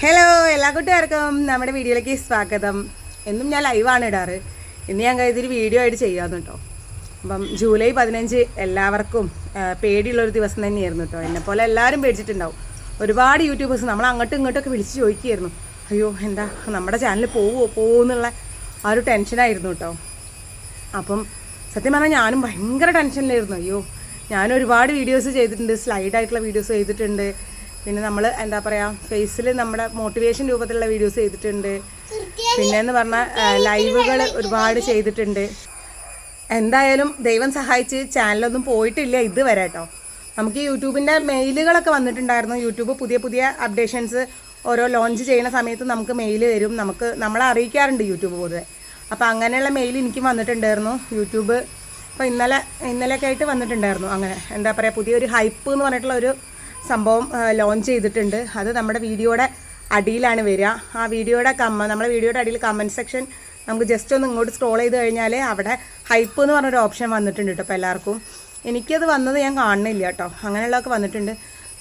Hello എല്ലാ കൂട്ടുകാർക്കും നമ്മുടെ വീഡിയോയിലേക്ക് സ്വാഗതം. എന്നും ഞാൻ ലൈവാണ് ഇടാറ്. ഇന്ന് ഞാൻ ഇതൊരു വീഡിയോ ആയിട്ട് ചെയ്യാമെന്ന് കേട്ടോ അപ്പം ജൂലൈ പതിനഞ്ച് എല്ലാവർക്കും പേടിയുള്ളൊരു ദിവസം തന്നെയായിരുന്നു കേട്ടോ എന്നെപ്പോലെ എല്ലാവരും പേടിച്ചിട്ടുണ്ടാവും. ഒരുപാട് യൂട്യൂബേഴ്സ് നമ്മൾ അങ്ങോട്ടും ഇങ്ങോട്ടൊക്കെ വിളിച്ച് ചോദിക്കുകയായിരുന്നു. അയ്യോ എന്താ നമ്മുടെ ചാനൽ പോവുമോ പോകുമോ എന്നുള്ള ആ ഒരു ടെൻഷനായിരുന്നു കേട്ടോ അപ്പം സത്യം പറഞ്ഞാൽ ഞാനും ഭയങ്കര ടെൻഷനിലായിരുന്നു അയ്യോ ഞാൻ ഒരുപാട് വീഡിയോസ് ചെയ്തിട്ടുണ്ട് സ്ലൈഡായിട്ടുള്ള വീഡിയോസ് ചെയ്തിട്ടുണ്ട്. പിന്നെ നമ്മൾ എന്താ പറയുക ഫേസിൽ നമ്മുടെ മോട്ടിവേഷൻ രൂപത്തിലുള്ള വീഡിയോസ് ചെയ്തിട്ടുണ്ട്. പിന്നെ എന്ന് പറഞ്ഞാൽ ലൈവുകൾ ഒരുപാട് ചെയ്തിട്ടുണ്ട്. എന്തായാലും ദൈവം സഹായിച്ച് ചാനലൊന്നും പോയിട്ടില്ല ഇതുവരെ കേട്ടോ നമുക്ക് യൂട്യൂബിന്റെ മെയിലുകളൊക്കെ വന്നിട്ടുണ്ടായിരുന്നു. യൂട്യൂബ് പുതിയ പുതിയ അപ്ഡേഷൻസ് ഓരോ ലോഞ്ച് ചെയ്യുന്ന സമയത്ത് നമുക്ക് മെയിൽ വരും നമുക്ക് നമ്മളെ അറിയിക്കാറുണ്ട് യൂട്യൂബ് പൊതുവെ. അപ്പോൾ അങ്ങനെയുള്ള മെയിൽ എനിക്കും വന്നിട്ടുണ്ടായിരുന്നു. യൂട്യൂബ് അപ്പോൾ ഇന്നലെ ഇന്നലെയൊക്കെ ആയിട്ട് വന്നിട്ടുണ്ടായിരുന്നു. അങ്ങനെ എന്താ പറയുക പുതിയൊരു ഹൈപ്പ് എന്ന് പറഞ്ഞിട്ടുള്ള ഒരു സംഭവം ലോഞ്ച് ചെയ്തിട്ടുണ്ട്. അത് നമ്മുടെ വീഡിയോയുടെ അടിയിലാണ് വരിക. ആ വീഡിയോയുടെ കമ്മ നമ്മുടെ വീഡിയോയുടെ അടിയിൽ കമന്റ് സെക്ഷൻ നമുക്ക് ജസ്റ്റ് ഒന്ന് ഇങ്ങോട്ട് സ്ക്രോൾ ചെയ്ത് കഴിഞ്ഞാൽ അവിടെ ഹൈപ്പ് എന്ന് പറഞ്ഞൊരു ഓപ്ഷൻ വന്നിട്ടുണ്ട് കേട്ടോ ഇപ്പോൾ എല്ലാവർക്കും. എനിക്കത് വന്നത് ഞാൻ കാണുന്നില്ല കേട്ടോ അങ്ങനെയുള്ളതൊക്കെ വന്നിട്ടുണ്ട്.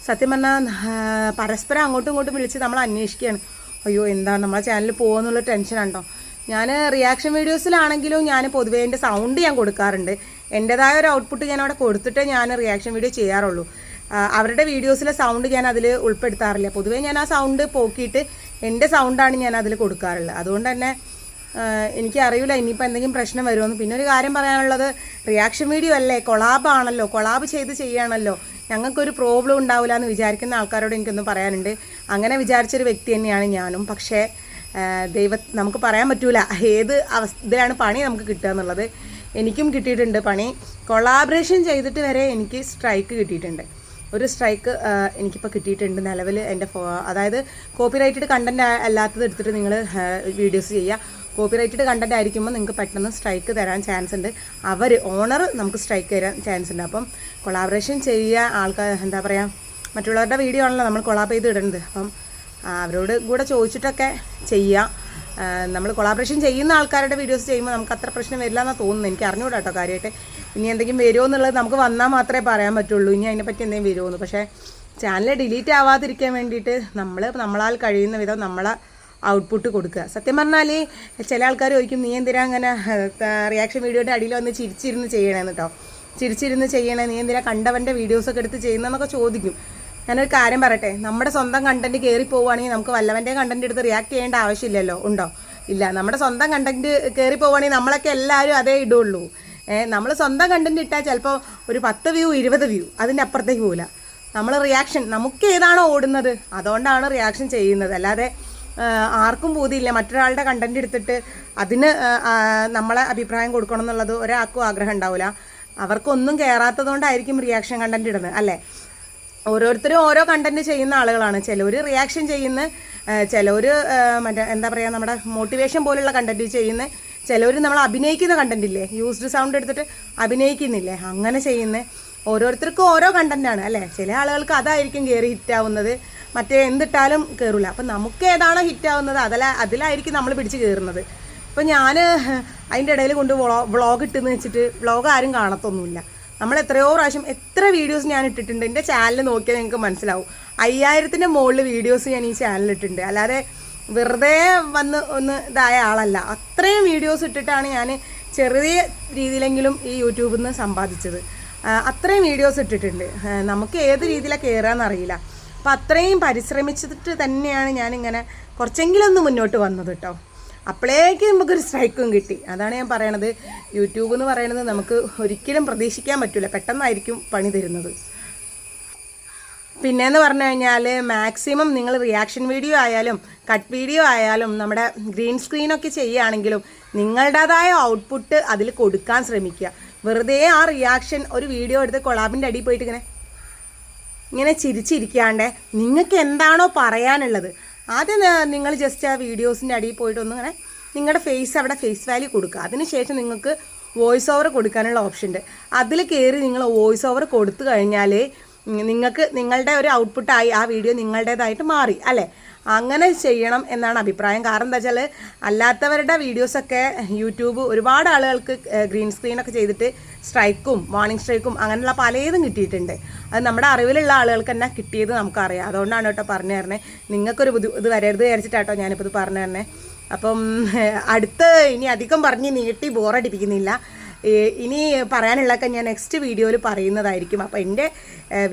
സത്യം പറഞ്ഞാൽ പരസ്പരം അങ്ങോട്ടും ഇങ്ങോട്ടും വിളിച്ച് നമ്മൾ അന്വേഷിക്കുകയാണ്. അയ്യോ എന്താണ് നമ്മളെ ചാനൽ പോകുന്നുള്ള ടെൻഷൻ കേട്ടോ ഞാൻ റിയാക്ഷൻ വീഡിയോസിലാണെങ്കിലും ഞാൻ പൊതുവേ എന്റെ സൗണ്ട് ഞാൻ കൊടുക്കാറുണ്ട്. എന്റെതായ ഒരു ഔട്ട്പുട്ട് ഞാൻ അവിടെ കൊടുത്തിട്ടേ ഞാൻ റിയാക്ഷൻ വീഡിയോ ചെയ്യാറുള്ളൂ. അവരുടെ വീഡിയോസിലെ സൗണ്ട് ഞാൻ അതിൽ ഉൾപ്പെടുത്താറില്ല. പൊതുവേ ഞാൻ ആ സൗണ്ട് പോക്കിയിട്ട് എന്റെ സൗണ്ടാണ് ഞാൻ അതിൽ കൊടുക്കാറുള്ളത്. അതുകൊണ്ട് തന്നെ എനിക്ക് എനിക്കറിയില്ല ഇനിയിപ്പോൾ എന്തെങ്കിലും പ്രശ്നം വരുമെന്ന്. പിന്നെ ഒരു കാര്യം പറയാനുള്ളത് റിയാക്ഷൻ വീഡിയോ അല്ലേ? കൊളാബാണല്ലോ കൊളാബ് ചെയ്ത് ചെയ്യാണല്ലോ. ഞങ്ങൾക്കൊരു പ്രോബ്ലം ഉണ്ടാവില്ല എന്ന് വിചാരിക്കുന്ന ആൾക്കാരോട് എനിക്കൊന്ന് പറയാനുണ്ട്. അങ്ങനെ വിചാരിച്ചൊരു വ്യക്തി തന്നെയാണ് ഞാനും. പക്ഷേ ദൈവ നമുക്ക് പറയാൻ പറ്റൂല. ഏത് അവസ്ഥയിലാണ് പണി നമുക്ക് കിട്ടുക എന്നുള്ളത്. എനിക്കും കിട്ടിയിട്ടുണ്ട് പണി. കൊളാബറേഷൻ ചെയ്തിട്ട് വരെ എനിക്ക് സ്ട്രൈക്ക് കിട്ടിയിട്ടുണ്ട്. ഒരു സ്ട്രൈക്ക് എനിക്കിപ്പോൾ കിട്ടിയിട്ടുണ്ട് നിലവിൽ എന്റെ അതായത് കോപ്പിറൈറ്റഡ് കണ്ടന്റ് അല്ലാത്തത് എടുത്തിട്ട് നിങ്ങൾ വീഡിയോസ് ചെയ്യുക കോപ്പിറൈറ്റഡ് കണ്ടന്റ് ആയിരിക്കുമ്പോൾ നിങ്ങൾക്ക് പെട്ടെന്ന് സ്ട്രൈക്ക് തരാൻ ചാൻസ് ഉണ്ട് അവർ ഓണർ നമുക്ക് സ്ട്രൈക്ക് തരാൻ ചാൻസ് ഉണ്ട് അപ്പം കൊളാബറേഷൻ ചെയ്യുക ആൾക്കാർ എന്താ പറയുക മറ്റുള്ളവരുടെ വീഡിയോ ആണല്ലോ നമ്മൾ കൊളാബ് ചെയ്ത് ഇടേണ്ടത് അപ്പം അവരോട് കൂടെ ചോദിച്ചിട്ടൊക്കെ ചെയ്യുക നമ്മൾ കൊളാബറേഷൻ ചെയ്യുന്ന ആൾക്കാരുടെ വീഡിയോസ് ചെയ്യുമ്പോൾ നമുക്ക് അത്ര പ്രശ്നം വരില്ല എന്നാണ് തോന്നുന്നത് എനിക്ക് അറിഞ്ഞുകൂടാട്ടോ കേട്ടോ കാര്യമായിട്ട് ഇനി എന്തെങ്കിലും വരുമോ എന്നുള്ളത് നമുക്ക് വന്നാൽ മാത്രമേ പറയാൻ പറ്റുള്ളൂ. ഇനി അതിനെപ്പറ്റി എന്തെങ്കിലും വരുമോ എന്ന്. പക്ഷേ ചാനൽ ഡിലീറ്റ് ആവാതിരിക്കാൻ വേണ്ടിയിട്ട് നമ്മൾ നമ്മളാൽ കഴിയുന്ന വിധം നമ്മളെ ഔട്ട്പുട്ട് കൊടുക്കുക. സത്യം പറഞ്ഞാൽ ചില ആൾക്കാർ ചോദിക്കും നീ എന്തിനാ അങ്ങനെ റിയാക്ഷൻ വീഡിയോയുടെ അടിയിൽ വന്ന് ചിരിച്ചിരുന്ന് ചെയ്യണമെന്ന് കേട്ടോ ചിരിച്ചിരുന്ന് ചെയ്യണേ നീ എന്തിനാ കണ്ടവന്റെ വീഡിയോസൊക്കെ എടുത്ത് ചെയ്യുന്നതെന്നൊക്കെ ചോദിക്കും. ഞാനൊരു കാര്യം പറയട്ടെ. നമ്മുടെ സ്വന്തം കണ്ടന്റ് കയറി പോവുകയാണെങ്കിൽ നമുക്ക് വല്ലവന്റെ കണ്ടന്റ് എടുത്ത് റിയാക്ട് ചെയ്യേണ്ട ആവശ്യമില്ലല്ലോ. ഉണ്ടോ? ഇല്ല. നമ്മുടെ സ്വന്തം കണ്ടന്റ് കയറി പോവുകയാണെങ്കിൽ നമ്മളൊക്കെ എല്ലാവരും അതേ ഇടുള്ളൂ. നമ്മൾ സ്വന്തം കണ്ടന്റ് ഇട്ടാൽ ചിലപ്പോൾ ഒരു പത്ത് വ്യൂ ഇരുപത് വ്യൂ അതിന്റെ അപ്പുറത്തേക്ക് പോകില്ല നമ്മൾ റിയാക്ഷൻ നമുക്ക് ഏതാണോ ഓടുന്നത് അതുകൊണ്ടാണ് റിയാക്ഷൻ ചെയ്യുന്നത്. അല്ലാതെ ആർക്കും ബോധ്യമില്ല. മറ്റൊരാളുടെ കണ്ടന്റ് എടുത്തിട്ട് അതിന് നമ്മളെ അഭിപ്രായം കൊടുക്കണം എന്നുള്ളത് ഒരാൾക്കും ആഗ്രഹം ഉണ്ടാവില്ല അവർക്കൊന്നും കയറാത്തതുകൊണ്ടായിരിക്കും റിയാക്ഷൻ കണ്ടന്റ് ഇടുന്നത് അല്ലേ? ഓരോരുത്തരും ഓരോ കണ്ടന്റ് ചെയ്യുന്ന ആളുകളാണ്. ചിലർ റിയാക്ഷൻ ചെയ്യുന്ന ചിലർ മറ്റേ എന്താ പറയുക നമ്മുടെ മോട്ടിവേഷൻ പോലുള്ള കണ്ടന്റ് ചെയ്യുന്ന ചിലർ നമ്മൾ അഭിനയിക്കുന്ന കണ്ടന്റ് ഇല്ലേ? യൂസ്ഡ് സൗണ്ട് എടുത്തിട്ട് അഭിനയിക്കുന്നില്ലേ? അങ്ങനെ ചെയ്യുന്ന ഓരോരുത്തർക്കും ഓരോ കണ്ടന്റാണ് അല്ലേ? ചില ആളുകൾക്ക് അതായിരിക്കും കയറി ഹിറ്റാവുന്നത് മറ്റേ എന്തിട്ടാലും കയറില്ല അപ്പം നമുക്ക് ഏതാണോ ഹിറ്റാവുന്നത് അതല്ല അതിലായിരിക്കും നമ്മൾ പിടിച്ച് കയറുന്നത് ഇപ്പം ഞാൻ അതിന്റെ ഇടയിൽ കൊണ്ട് വ്ളോ വ്ളോഗ് ഇട്ടെന്ന് വെച്ചിട്ട് വ്ളോഗ് ആരും കാണത്തൊന്നുമില്ല. നമ്മൾ എത്രയോ പ്രാവശ്യം എത്ര വീഡിയോസ് ഞാൻ ഇട്ടിട്ടുണ്ട്. എന്റെ ചാനൽ നോക്കിയാൽ നിങ്ങൾക്ക് മനസ്സിലാവും. അയ്യായിരത്തിന്റെ മുകളിൽ വീഡിയോസ് ഞാൻ ഈ ചാനലിൽ ഇട്ടിട്ടുണ്ട്. അല്ലാതെ വെറുതെ വന്ന് ഒന്ന് ഇതായ ആളല്ല. അത്രയും വീഡിയോസ് ഇട്ടിട്ടാണ് ഞാൻ ചെറിയ രീതിയിലെങ്കിലും ഈ യൂട്യൂബിൽ നിന്ന് സമ്പാദിച്ചത്. അത്രയും വീഡിയോസ് ഇട്ടിട്ടുണ്ട്. നമുക്ക് ഏത് രീതിയിലാണ് കയറാമെന്ന് അറിയില്ല. അപ്പം അത്രയും പരിശ്രമിച്ചിട്ട് തന്നെയാണ് ഞാനിങ്ങനെ കുറച്ചെങ്കിലും ഒന്ന് മുന്നോട്ട് വന്നത് കേട്ടോ അപ്പോഴേക്ക് നമുക്കൊരു സ്ട്രൈക്കും കിട്ടി. അതാണ് ഞാൻ പറയണത്. യൂട്യൂബ് എന്ന് പറയണത് നമുക്ക് ഒരിക്കലും പ്രതീക്ഷിക്കാൻ പറ്റില്ല പെട്ടെന്നായിരിക്കും പണി തരുന്നത്. പിന്നെയെന്ന് പറഞ്ഞു കഴിഞ്ഞാൽ മാക്സിമം നിങ്ങൾ റിയാക്ഷൻ വീഡിയോ ആയാലും കട്ട് വീഡിയോ ആയാലും നമ്മുടെ ഗ്രീൻ സ്ക്രീനൊക്കെ ചെയ്യുകയാണെങ്കിലും നിങ്ങളുടേതായ ഔട്ട്പുട്ട് അതിൽ കൊടുക്കാൻ ശ്രമിക്കുക. വെറുതെ ആ റിയാക്ഷൻ ഒരു വീഡിയോ എടുത്ത് കൊളാബിന്റെ അടിയിൽ പോയിട്ട് ഇങ്ങനെ ഇങ്ങനെ ചിരിച്ചിരിക്കാണ്ട് നിങ്ങൾക്ക് എന്താണോ പറയാനുള്ളത് ആദ്യം നിങ്ങൾ ജസ്റ്റ് ആ വീഡിയോസിന്റെ അടിയിൽ പോയിട്ട് ഇങ്ങനെ നിങ്ങളുടെ ഫേസ് അവിടെ ഫേസ് വാല്യൂ കൊടുക്കുക. അതിനുശേഷം നിങ്ങൾക്ക് വോയിസ് ഓവർ കൊടുക്കാനുള്ള ഓപ്ഷൻ ഉണ്ട്. അതിൽ കയറി നിങ്ങൾ വോയിസ് ഓവർ കൊടുത്തു കഴിഞ്ഞാൽ നിങ്ങൾക്ക് നിങ്ങളുടെ ഒരു ഔട്ട്പുട്ടായി ആ വീഡിയോ നിങ്ങളുടേതായിട്ട് മാറി അല്ലേ? അങ്ങനെ ചെയ്യണം എന്നാണ് അഭിപ്രായം. കാരണം എന്താ വെച്ചാൽ അല്ലാത്തവരുടെ വീഡിയോസൊക്കെ യൂട്യൂബ് ഒരുപാട് ആളുകൾക്ക് ഗ്രീൻ സ്ക്രീനൊക്കെ ചെയ്തിട്ട് സ്ട്രൈക്കും വാർണിംഗ് സ്ട്രൈക്കും അങ്ങനെയുള്ള പലതും കിട്ടിയിട്ടുണ്ട്. അത് നമ്മുടെ അറിവിലുള്ള ആളുകൾക്ക് തന്നെ കിട്ടിയത് നമുക്കറിയാം. അതുകൊണ്ടാണ് കേട്ടോ പറഞ്ഞു തരണേ നിങ്ങൾക്കൊരു ബുദ്ധി ഇത് വരരുത് വിചാരിച്ചിട്ടാട്ടോ ഞാനിപ്പോൾ ഇത് പറഞ്ഞു തരണേ അപ്പം അടുത്ത് ഇനി അധികം പറഞ്ഞ് നീട്ടി ബോറടിപ്പിക്കുന്നില്ല ഇനി പറയാനുള്ളതൊക്കെ ഞാൻ നെക്സ്റ്റ് വീഡിയോയിൽ പറയുന്നതായിരിക്കും. അപ്പോൾ എന്റെ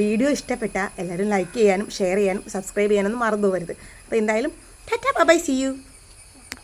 വീഡിയോ ഇഷ്ടപ്പെട്ട എല്ലാവരും ലൈക്ക് ചെയ്യാനും ഷെയർ ചെയ്യാനും സബ്സ്ക്രൈബ് ചെയ്യാനൊന്നും മറന്നു പോകരുത് അപ്പോൾ എന്തായാലും ടാറ്റാ ബൈ സി യു